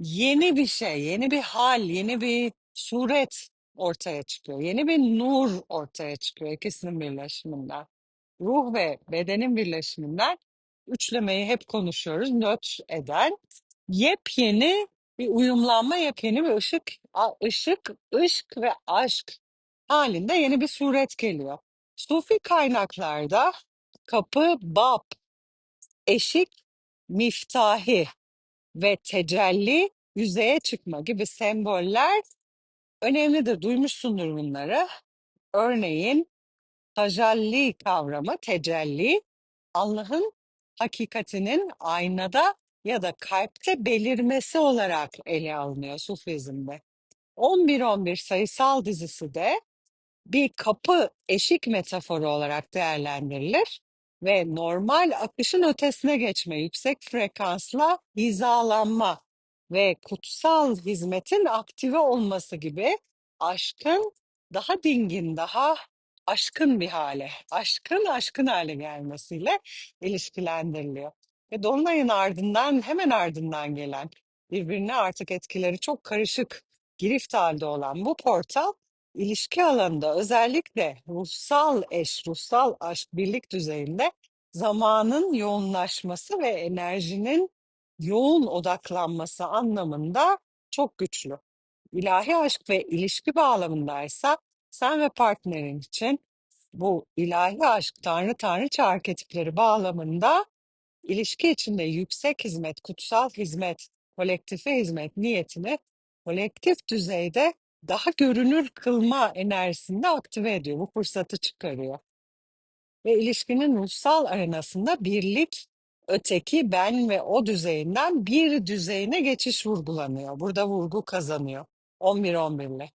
yeni bir şey, yeni bir hal, yeni bir suret ortaya çıkıyor. Yeni bir nur ortaya çıkıyor ikisinin birleşiminden. Ruh ve bedenin birleşiminden üçlemeyi hep konuşuyoruz. Nötr eden yepyeni bir uyumlanma, yepyeni bir ışık, a- ışık, ve aşk halinde yeni bir suret geliyor. Sufi kaynaklarda kapı, bab, eşik, miftahi ve tecelli, yüzeye çıkma gibi semboller önemlidir. Duymuşsundur bunları. Örneğin tajalli kavramı, tecelli, Allah'ın hakikatinin aynada ya da kalpte belirmesi olarak ele alınıyor Sufizm'de. 11-11 sayısal dizisi de bir kapı eşik metaforu olarak değerlendirilir ve normal akışın ötesine geçme, yüksek frekansla hizalanma ve kutsal hizmetin aktive olması gibi aşkın daha dingin, daha aşkın bir hale, aşkın aşkın hale gelmesiyle ilişkilendiriliyor. Ve Dolunay'ın ardından hemen ardından gelen birbirine artık etkileri çok karışık, girift halde olan bu portal İlişki alanında özellikle ruhsal eş, ruhsal aşk birlik düzeyinde zamanın yoğunlaşması ve enerjinin yoğun odaklanması anlamında çok güçlü. İlahi aşk ve ilişki bağlamındaysa sen ve partnerin için bu ilahi aşk, tanrı tanrıça arketipleri bağlamında ilişki içinde yüksek hizmet, kutsal hizmet, kolektife hizmet niyetini kolektif düzeyde daha görünür kılma enerjisini de aktive ediyor. Bu fırsatı çıkarıyor. Ve ilişkinin ruhsal arenasında birlik, öteki, ben ve o düzeyinden bir düzeyine geçiş vurgulanıyor. Burada vurgu kazanıyor. 11-11'le.